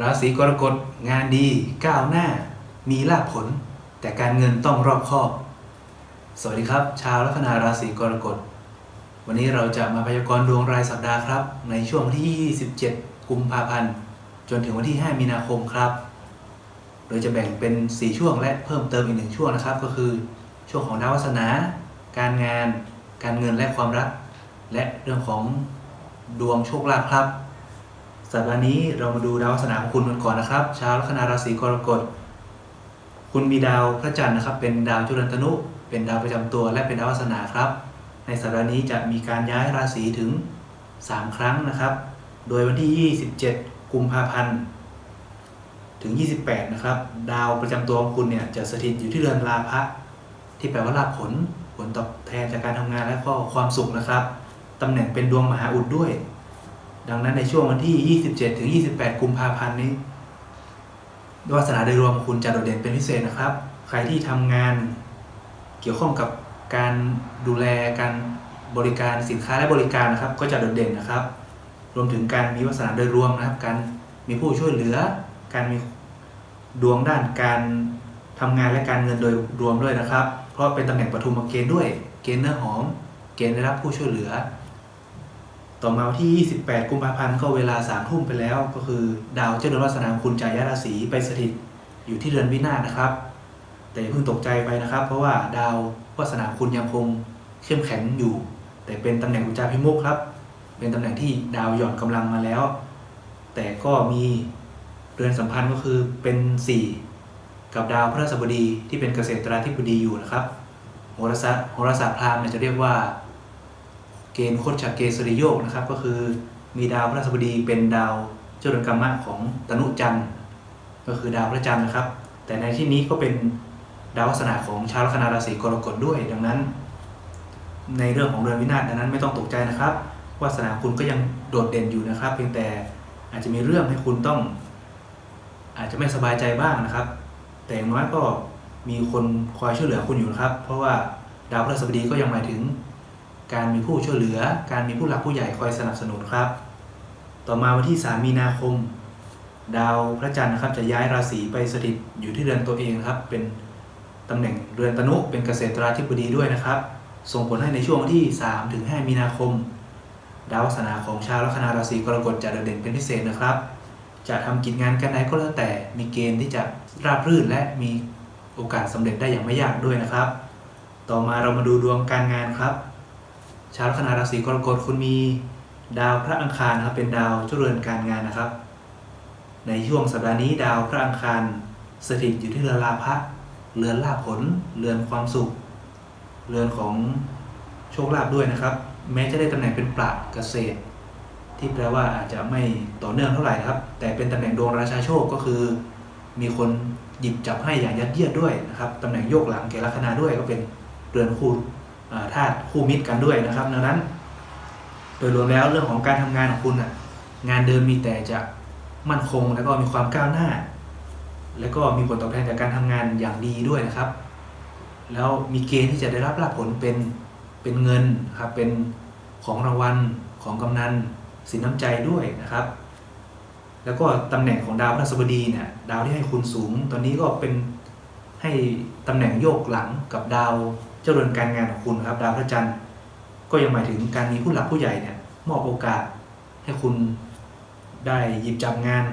ราศีกรกฎงานดี ก้าวหน้า มีลาภผล แต่การเงินต้องรอบคอบ สวัสดีครับ ชาวลัคนาราศีกรกฎ วันนี้เราจะมาพยากรณ์ดวงรายสัปดาห์ครับ ในช่วงวันที่ 27 กุมภาพันธ์ จนถึงวันที่ 5 มีนาคมครับ โดยจะแบ่งเป็น 4 ช่วงและเพิ่มเติมอีกหนึ่งช่วงนะครับ ก็คือ ช่วงของดาววาสนา การงาน การเงินและความรัก และเรื่องของดวงโชคลาภครับ สัปดาห์นี้เรามาดูดาววาสนาของคุณกันก่อนนะครับ ชาวลัคนาราศีกรกฎ คุณมีดาวพระจันทร์นะครับ เป็นดาวจุลันทนุ เป็นดาวประจำตัวและเป็นดาววาสนาครับ ในสัปดาห์นี้จะมีการย้ายราศีถึง 3 ครั้งนะครับ โดยวันที่ 27 กุมภาพันธ์ถึง 28 นะครับ ดาวประจำตัวของคุณเนี่ยจะสถิตอยู่ที่เรือนราพะที่แปลว่าลาภผล ผลตอบแทนจากการทำงานและก็ความสุขนะครับตำแหน่งเป็นดวงมหาอุดด้วย ดังนั้นในช่วงวันที่ 27 ถึง 28 กุมภาพันธ์นี้วาสนาโดยรวมคุณจะโดดเด่นเป็นพิเศษนะครับ ใครที่ทำงานเกี่ยวข้องกับการดูแลการบริการสินค้าและบริการนะครับ ก็จะโดดเด่นนะครับ รวมถึงการมีวาสนาโดยรวมนะครับ การมีผู้ช่วยเหลือ การมีดวงด้านการทำงานและการเงินโดยรวมด้วยนะครับ เพราะเป็นตำแหน่งปฐุมเกณฑ์ด้วย เกณฑ์เนื้อหอม เกณฑ์ได้รับผู้ช่วยเหลือ ต่อมาวันที่ 28 กุมภาพันธ์ก็เวลา3ทุ่มไปแล้ว ก็คือดาวเจ้าเรือนวาสนาคุณจายราศีไปสถิตอยู่ที่เรือนวินาศนะครับ แต่อย่าเพิ่งตกใจไปนะครับ เพราะว่าดาววาสนาคุณยังคงเข้มแข็งอยู่ แต่เป็นตำแหน่งอุจจาพิมุกครับ เป็นตำแหน่งที่ดาวหย่อนกำลังมาแล้ว แต่ก็มีเรือนสัมพันธ์ก็คือเป็น 4 กับดาวพฤหัสบดีที่เป็นเกษตราธิบดีอยู่นะครับโหราศาสตร์โหราศาสตร์พราหมณ์จะเรียกว่า เกณฑ์โคชเกสริโยกนะครับ ก็คือมีดาวพฤหัสบดีเป็นดาวเจ้าเรือนกรรมะของตนุจันทร์ก็คือดาวพระจันทร์นะครับ แต่ในที่นี้ก็เป็นดาวลักษณะของชาวลัคนาราศีกรกฎด้วย ดังนั้น ในเรื่องของเรือนวินาศดังนั้นไม่ต้องตกใจนะครับวาสนาคุณก็ยังโดดเด่นอยู่นะครับ เพียงแต่อาจจะมีเรื่องให้คุณต้อง อาจจะไม่สบายใจบ้างนะครับ แต่อย่างน้อยก็มีคนคอยช่วยเหลือคุณอยู่นะครับ เพราะว่าดาวพฤหัสบดีก็ยังหมายถึง การมีผู้ช่วยเหลือ การมีผู้หลักผู้ใหญ่คอยสนับสนุนครับ ต่อมาวันที่ 3 มีนาคม ดาวพระจันทร์นะครับจะย้ายราศีไปสถิตอยู่ที่เรือนตัวเองครับ เป็นตำแหน่งเรือนตนุเป็นเกษตราธิบดีด้วยนะครับ ส่งผลให้ในช่วงวันที่ 3 ถึง 5 มีนาคม ดาวลัคนาของชาวลัคนาราศีกรกฎจะโดดเด่นเป็นพิเศษนะครับ จะทำกิจงานกันใดก็แล้วแต่มีเกณฑ์ที่จะราบรื่นและมีโอกาสสำเร็จได้อย่างไม่ยากด้วยนะครับ ต่อมาเรามาดูดวงการงานครับ ชาวลัคนาราศีกรกฎคุณมีดาวพระอังคารนะครับเป็นดาวเจริญการงานนะครับ ในช่วงสัปดาห์นี้ดาวพระอังคารสถิตอยู่ที่เรือนลาภะเรือนลาภผล เรือนความสุข เรือนของโชคลาภด้วยนะครับ แม้จะได้ตำแหน่งเป็นปราดเกษตร ที่แปลว่าอาจจะไม่ต่อเนื่องเท่าไหร่ครับ แต่เป็นตำแหน่งดวงราชาโชคก็คือ มีคนหยิบจับให้อย่างยัดเยียดด้วยนะครับตำแหน่งโยกหลังแก่ลัคนาด้วยก็เป็นเรือนคู่ ธาตุคู่มิตรกันด้วยนะครับดังนั้น โดยรวมแล้วเรื่องของการทำงานของคุณน่ะงานเดิมมีแต่จะมั่นคงแล้วก็มีความก้าวหน้า แล้วก็มีผลตอบแทนจากการทำงานอย่างดีด้วยนะครับ แล้วมีเกณฑ์ที่จะได้รับลาภผลเป็นเป็นเงินครับเป็นของรางวัลของกำนันสินน้ำใจด้วยนะครับ แล้วก็ตำแหน่งของดาวพฤหัสบดีเนี่ยดาวที่ให้คุณสูง ตอนนี้ก็เป็นให้ตำแหน่งโยกหลังกับดาว เจรือนการงานของคุณครับ ดาวพระจันทร์ก็ยังหมายถึงการมีผู้หลักผู้ใหญ่เนี่ยมอบโอกาสให้คุณได้หยิบจับงาน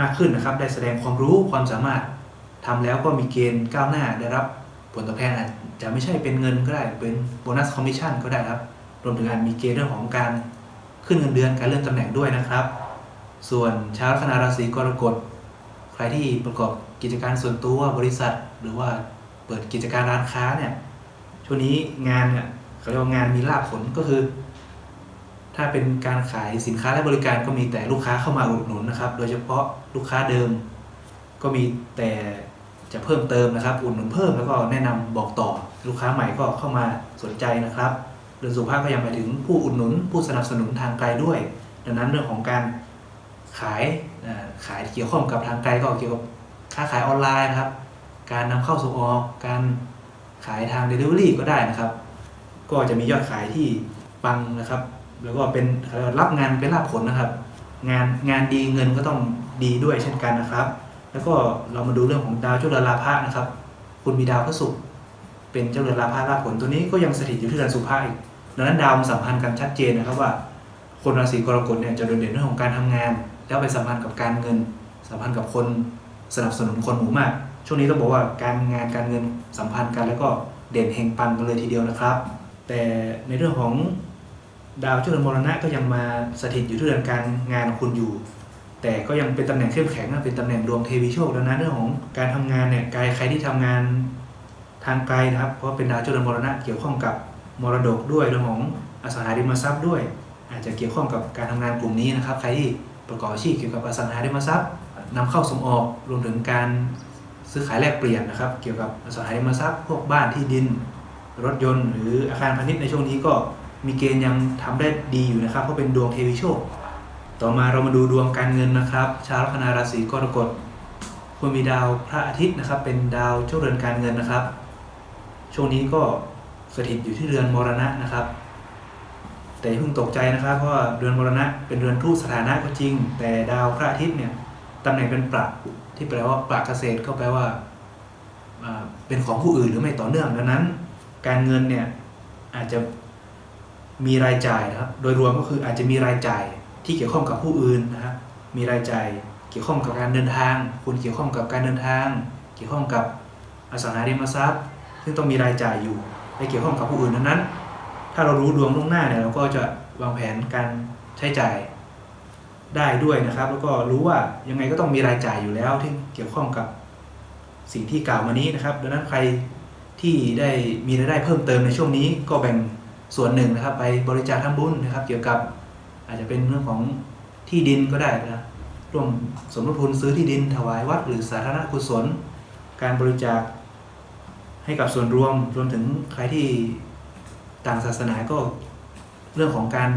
มากขึ้นนะครับ ได้แสดงความรู้ความสามารถทำแล้วก็มีเกณฑ์ก้าวหน้าได้รับผลตอบแทนอาจจะไม่ใช่เป็นเงินก็ได้เป็นโบนัสคอมมิชชั่นก็ได้ครับ รวมถึงอาจมีเกณฑ์เรื่องของการขึ้นเงินเดือนการเลื่อนตำแหน่งด้วยนะครับ ส่วนชาวลัคนาราศีกรกฎ ใครที่ประกอบกิจการส่วนตัวบริษัท หรือว่า เปิดกิจการร้านค้าเนี่ยช่วงนี้งานเนี่ยเขาเรียกว่างานมีลาภผลก็คือ ถ้าเป็นการขายสินค้าและบริการก็มีแต่ลูกค้าเข้ามาอุดหนุนนะครับ โดยเฉพาะลูกค้าเดิม ก็มีแต่จะเพิ่มเติมนะครับ อุดหนุนเพิ่มแล้วก็แนะนำบอกต่อ ลูกค้าใหม่ก็เข้ามาสนใจนะครับเรื่องสุขภาพก็ยังหมายถึงผู้อุดหนุน ผู้สนับสนุนทางไกลด้วย ดังนั้นเรื่องของการขายขายเกี่ยวข้องกับทางไกลก็เกี่ยวกับค้าขายออนไลน์นะครับ การนำเข้าส่งออก การขายทาง Delivery ก็ได้นะครับ ก็จะมียอดขายที่ปังนะครับ แล้วก็เป็นรับงานเป็นลาภผลนะครับ งานงานดีเงินก็ต้องดีด้วยเช่นกันนะครับ แล้วก็เรามาดูเรื่องของดาวเจ้าเรือนลาภะนะครับ คุณมีดาวพระศุกร์เป็นเจ้าเรือนลาภะลาภผลตัวนี้ก็ยังสถิตอยู่ที่เรือนสุภาอีกดังนั้นดาวมันสัมพันธ์กันชัดเจนนะครับว่า คนราศีกรกฎเนี่ยจะโดดเด่นเรื่องของการทำงาน แล้วไปสัมพันธ์กับการเงิน สัมพันธ์กับคนสนับสนุนคนหมู่มาก ช่วงนี้ต้องบอกว่าการงานการเงินสัมพันธ์กัน แล้วก็เด่นเฮงปังกันเลยทีเดียวนะครับ แต่ในเรื่องของดาวเจ้าเรือนมรณะก็ยังมาสถิตอยู่ที่เรือนการงานของคุณอยู่ แต่ก็ยังเป็นตำแหน่งเข้มแข็งนะเป็นตำแหน่งดวงเทวีโชคดังนั้นเรื่องของการทำงานเนี่ยใครใครที่ทำงานทางไกลนะครับ เพราะเป็นดาวเจ้าเรือนมรณะเกี่ยวข้องกับมรดกด้วยเรื่องของอสังหาริมทรัพย์ด้วย อาจจะเกี่ยวข้องกับการทำงานกลุ่มนี้นะครับ ใครที่ประกอบอาชีพเกี่ยวกับอสังหาริมทรัพย์นำเข้าส่งออกรวมถึงการ ซื้อขายแลกเปลี่ยนนะครับ เกี่ยวกับอสังหาริมทรัพย์พวกบ้านที่ดิน รถยนต์ หรืออาคารพาณิชย์ในช่วงนี้ก็มีเกณฑ์ยังทำได้ดีอยู่นะครับเพราะเป็นดวงเทวีโชค ต่อมาเรามาดูดวงการเงินนะครับ ชาวลัคนาราศีกรกฎคุณมีดาวพระอาทิตย์นะครับ เป็นดาวเจ้าเรือนการเงินนะครับ ช่วงนี้ก็สถิตอยู่ที่เรือนมรณะนะครับ แต่อย่าเพิ่งตกใจนะครับเพราะว่าเรือนมรณะเป็นเรือนทูตสถานะก็จริง แต่ดาวพระอาทิตย์เนี่ย ตำแหน่งเป็นปรักที่แปลว่าปรักเกษตรก็แปลว่าเป็นของผู้อื่นหรือไม่ต่อเนื่องดังนั้น การเงินเนี่ยอาจจะมีรายจ่ายนะครับ โดยรวมก็คืออาจจะมีรายจ่ายที่เกี่ยวข้องกับผู้อื่นนะครับมีรายจ่ายเกี่ยวข้องกับการเดินทาง คุณเกี่ยวข้องกับการเดินทาง เกี่ยวข้องกับอสังหาริมทรัพย์ ซึ่งต้องมีรายจ่ายอยู่และเกี่ยวข้องกับผู้อื่นดังนั้น ถ้าเรารู้ดวงล่วงหน้าเนี่ยเราก็จะวางแผนการใช้จ่าย ได้ด้วยนะครับ แล้วก็รู้ว่ายังไงก็ต้องมีรายจ่ายอยู่แล้วที่เกี่ยวข้องกับสิ่งที่กล่าวมานี้นะครับ ดังนั้นใครที่ได้มีรายได้เพิ่มเติมในช่วงนี้ก็แบ่งส่วนหนึ่งนะครับ ไปบริจาคทำบุญนะครับ เกี่ยวกับอาจจะเป็นเรื่องของที่ดินก็ได้นะร่วมสมทบทุนซื้อที่ดินถวายวัด หรือสาธารณกุศล การบริจาคให้กับส่วนรวมรวมถึงใครที่ต่างศาสนาก็เรื่องของการ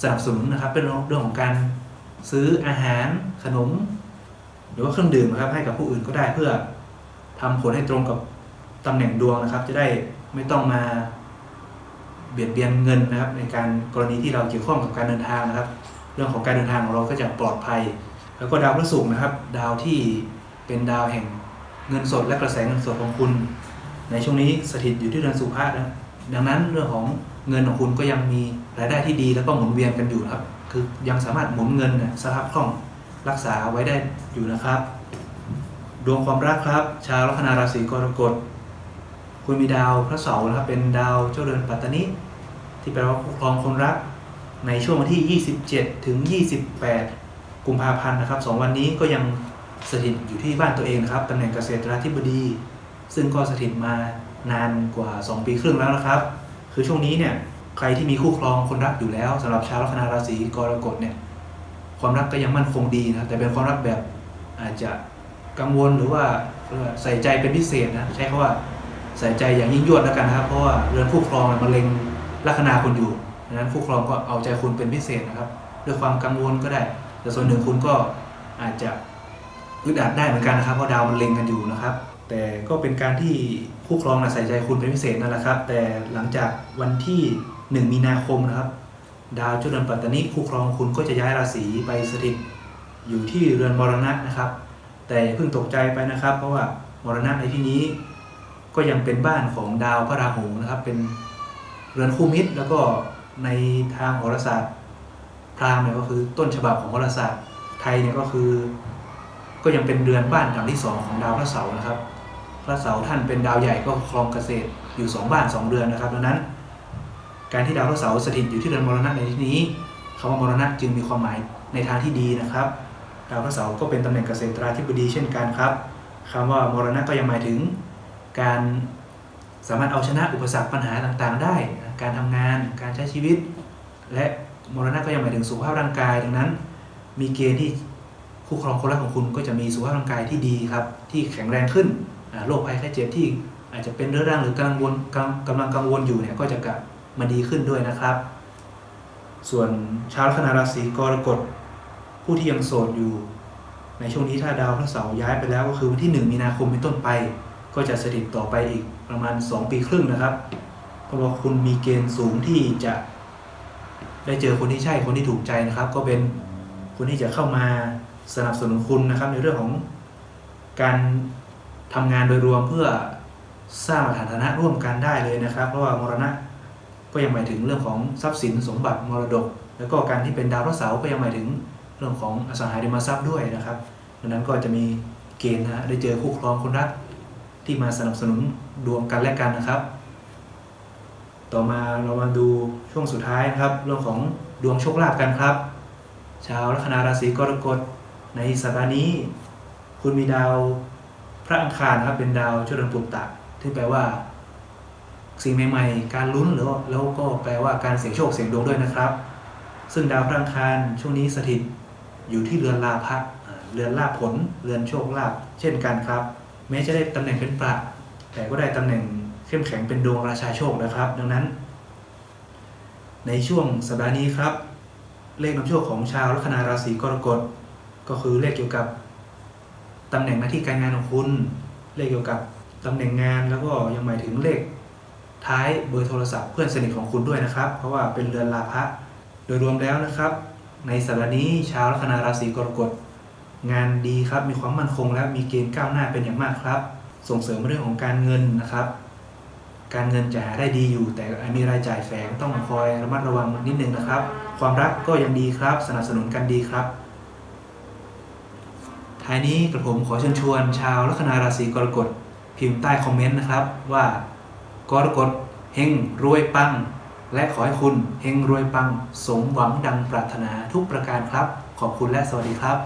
สนับสนุนนะครับ เป็นเรื่องของการ ซื้ออาหารขนม หรือว่าเครื่องดื่มนะครับให้กับผู้อื่นก็ได้เพื่อทำผลให้ตรงกับตำแหน่งดวงนะครับ จะได้ไม่ต้องมาเบียดเบียนเงินนะครับ ในการกรณีที่เราเกี่ยวข้องกับการเดินทางนะครับ เรื่องของการเดินทางของเราก็จะปลอดภัย แล้วก็ดาวพฤหัสนะครับ ดาวที่เป็นดาวแห่งเงินสดและกระแสเงินสดของคุณ ในช่วงนี้สถิตอยู่ที่เรือนสุภาพนะดังนั้นเรื่องของเงินของคุณก็ยังมีรายได้ที่ดีแล้วก็หมุนเวียนกันอยู่ครับ คือยังสามารถหมุนเงินนะสภาพคล่องรักษาไว้ได้อยู่นะครับ ดวงความรักครับ ชาวลัคนาราศีกรกฎคุณมีดาวพระเสาร์นะครับเป็นดาวเจ้าเรือนปัตตานิที่แปลว่าคุ้มครองคนรักในช่วงวันที่ 27 ถึง 28 กุมภาพันธ์นะครับสองวันนี้ก็ยังสถิตอยู่ที่บ้านตัวเองนะครับตำแหน่งเกษตราธิบดี ซึ่งก็สถิตมานานกว่า 2 ปีครึ่งแล้วนะครับ คือช่วงนี้เนี่ย ใครที่มีคู่ครองคนรักอยู่แล้วสำหรับชาวลัคนาราศีกรกฎเนี่ย ความรักก็ยังมั่นคงดีนะแต่เป็นความรักแบบอาจจะกังวลหรือว่าใส่ใจเป็นพิเศษนะใช้คำว่าใส่ใจอย่างยิ่งยวดแล้วกันนะครับเพราะว่าเรือนคู่ครองมันเล็งลัคนาคุณอยู่ดังนั้นคู่ครองก็เอาใจคุณเป็นพิเศษนะครับ ด้วยความกังวลก็ได้ แต่ส่วนหนึ่งคุณก็อาจจะอึดอัดได้เหมือนกันนะครับเพราะดาวมันเล็งกันอยู่นะครับ แต่ก็เป็นการที่คู่ครองนะใส่ใจคุณเป็นพิเศษนั่นแหละครับ แต่หลังจากวันที่ 1มีนาคมนะครับ ดาวจ้าเรือนปัตตานีคู่ครองคุณก็จะย้ายราศีไปสถิต อยู่ที่เรือนมรณะนะครับ แต่เพิ่งตกใจไปนะครับ เพราะว่ามรณะในที่นี้ ก็ยังเป็นบ้านของดาวพระราหูนะครับ เป็นเรือนคู่มิตร แล้วก็ในทางโหราศาสตร์พราหมณ์เนี่ยก็คือต้นฉบับของโหราศาสตร์ไทยเนี่ยก็คือ ก็ยังเป็นเรือนบ้านหลังที่สองของดาวพระเสาร์นะครับ พระเสาร์ท่านเป็นดาวใหญ่ก็ครองเกษตรอยู่สองบ้านสองเรือนนะครับดังนั้น การที่ดาวพระเสาร์สถิตอยู่ที่เรือนมรณะในที่นี้คำว่ามรณะจึงมีความหมายในทางที่ดีนะครับดาวพระเสาร์ก็เป็นตำแหน่งเกษตราธิบดีเช่นกันครับคำว่ามรณะก็ยังหมายถึง การสามารถเอาชนะอุปสรรคปัญหาต่างๆ ได้ การทำงาน การใช้ชีวิต และมรณะก็ยังหมายถึงสุขภาพร่างกาย ดังนั้น มีเกณฑ์ที่คู่ครองคนรักของคุณก็จะมีสุขภาพร่างกายที่ดีครับ ที่แข็งแรงขึ้นโรคภัยไข้เจ็บที่อาจจะเป็นเรื้อรังหรือกำลังวนกำลังกำลังกังวลอยู่เนี่ยก็จะกลับ มาดีขึ้นด้วยนะครับ ส่วนชาวลัคนาราศีกรกฎผู้ที่ยังโสดอยู่ ในช่วงนี้ถ้าดาวพระเสาร์ย้ายไปแล้วก็คือวันที่ 1 มีนาคมเป็นต้นไป ก็จะสถิตต่อไปอีกประมาณ 2 ปีครึ่งนะครับเพราะว่าคุณมีเกณฑ์สูงที่จะได้เจอคนที่ใช่คนที่ถูกใจนะครับ ก็เป็นคนที่จะเข้ามาสนับสนุนคุณนะครับ ในเรื่องของการทำงานโดยรวมเพื่อสร้างฐานะร่วมกันได้เลยนะครับ เพราะว่ามรณะ ก็ยังหมายถึงเรื่องของทรัพย์สินสมบัติมรดก แล้วก็การที่เป็นดาวพระเสาร์ก็ยังหมายถึงเรื่องของอสังหาริมทรัพย์ด้วยนะครับดังนั้นก็จะมีเกณฑ์นะฮะได้เจอคู่ครองคนรักที่มาสนับสนุนดวงกันและกันนะครับ ต่อมาเรามาดูช่วงสุดท้ายนะครับ เรื่องของดวงโชคลาภกันครับ ชาวลัคนาราศีกรกฎในสัปดาห์นี้ คุณมีดาวพระอังคารนะครับเป็นดาวเจริญปุตตะที่แปลว่า สิ่งใหม่ๆ การลุ้นหรือว่าแล้วก็แปลว่าการเสี่ยงโชคเสี่ยงดวงด้วยนะครับ ซึ่งดาวพระอังคารช่วงนี้สถิตอยู่ที่เรือนลาภะเรือนลาภผล เรือนโชคลาภเช่นกันครับ แม้จะได้ตำแหน่งเป็นประ แต่ก็ได้ตำแหน่งเข้มแข็งเป็นดวงราชาโชคนะครับ ดังนั้น ในช่วงสัปดาห์นี้ครับ เลขนำโชคของชาวลัคนาราศีกรกฎก็คือเลขเกี่ยวกับตำแหน่งหน้าที่การงานของคุณ เลขเกี่ยวกับตำแหน่งงานแล้วก็ยังหมายถึงเลข ท้ายเบอร์โทรศัพท์เพื่อนสนิทของคุณด้วยนะครับ เพราะว่าเป็นเรือนลาภะโดยรวมแล้วนะครับ ในสัปดาห์นี้ชาวลัคนาราศีกรกฎงานดีครับมีความมั่นคงและมีเกณฑ์ก้าวหน้าเป็นอย่างมากครับ ส่งเสริมเรื่องของการเงินนะครับ การเงินจะหาได้ดีอยู่ แต่มีรายจ่ายแฝงต้องคอยระมัดระวังนิดนึงนะครับ ความรักก็ยังดีครับ สนับสนุนกันดีครับท้ายนี้กระผมขอเชิญชวน ชาวลัคนาราศีกรกฎพิมพ์ใต้คอมเมนต์นะครับว่า กรกฎเฮงรวยปัง และขอให้คุณเฮงรวยปัง สมหวังดังปรารถนาทุกประการครับ ขอบคุณและสวัสดีครับ